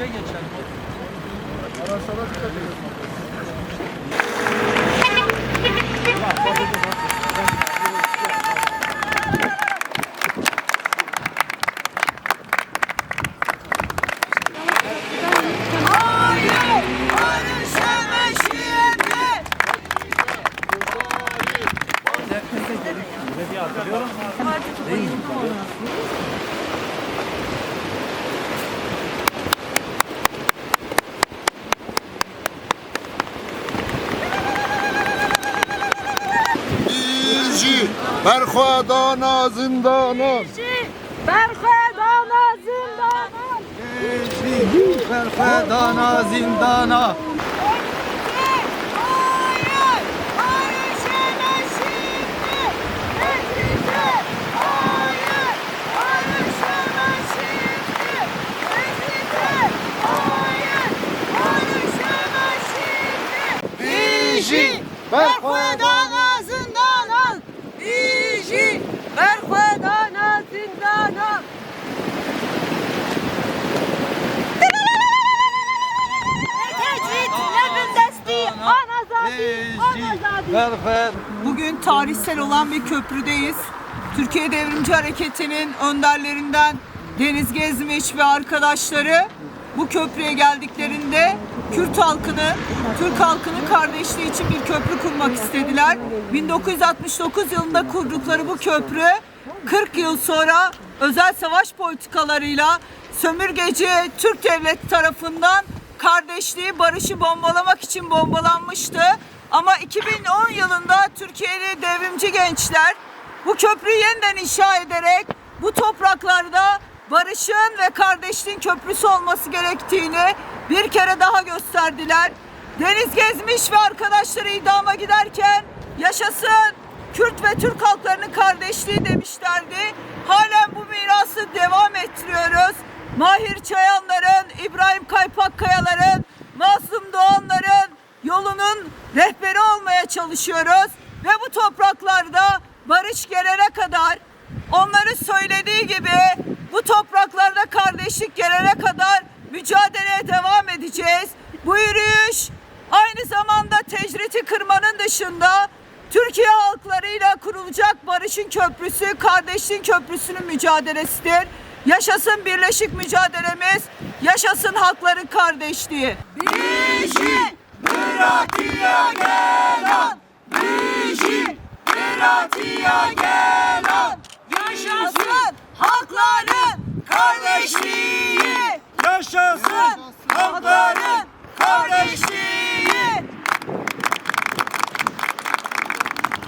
karşıya geçelim. Araçlara dikkat edin. Birci, berxuadana zindana. Berhedana zindana. Ferfedana zindana. Hayır, Bugün tarihsel olan bir köprüdeyiz. Türkiye Devrimci Hareketi'nin önderlerinden Deniz Gezmiş ve arkadaşları bu köprüye geldiklerinde Kürt halkını, Türk halkının kardeşliği için bir köprü kurmak istediler. 1969 yılında kurdukları bu köprü 40 yıl sonra özel savaş politikalarıyla sömürgeci Türk devleti tarafından kardeşliği, barışı bombalamak için bombalanmıştı. Ama 2010 yılında Türkiye'li devrimci gençler bu köprüyü yeniden inşa ederek bu topraklarda barışın ve kardeşliğin köprüsü olması gerektiğini bir kere daha gösterdiler. Deniz Gezmiş ve arkadaşları idama giderken yaşasın Kürt ve Türk halklarının kardeşliği demişlerdi. Halen bu mirası devam ettiriyoruz. Mahir Çayanların, İbrahim Kaypakkayaların, Mazlum Doğanların yolunun rehberi olmaya çalışıyoruz. Ve bu topraklarda barış gelene kadar onların söylediği gibi bu topraklarda kardeşlik gelene kadar mücadeleye devam edeceğiz. Bu yürüyüş aynı zamanda tecriti kırmanın dışında Türkiye halklarıyla kurulacak barışın köprüsü, kardeşliğin köprüsünün mücadelesidir. Yaşasın birleşik mücadelemiz, yaşasın hakların kardeşliği. Biji, Bıratiya gelan, Biji, Bıratiya gelan. Yaşasın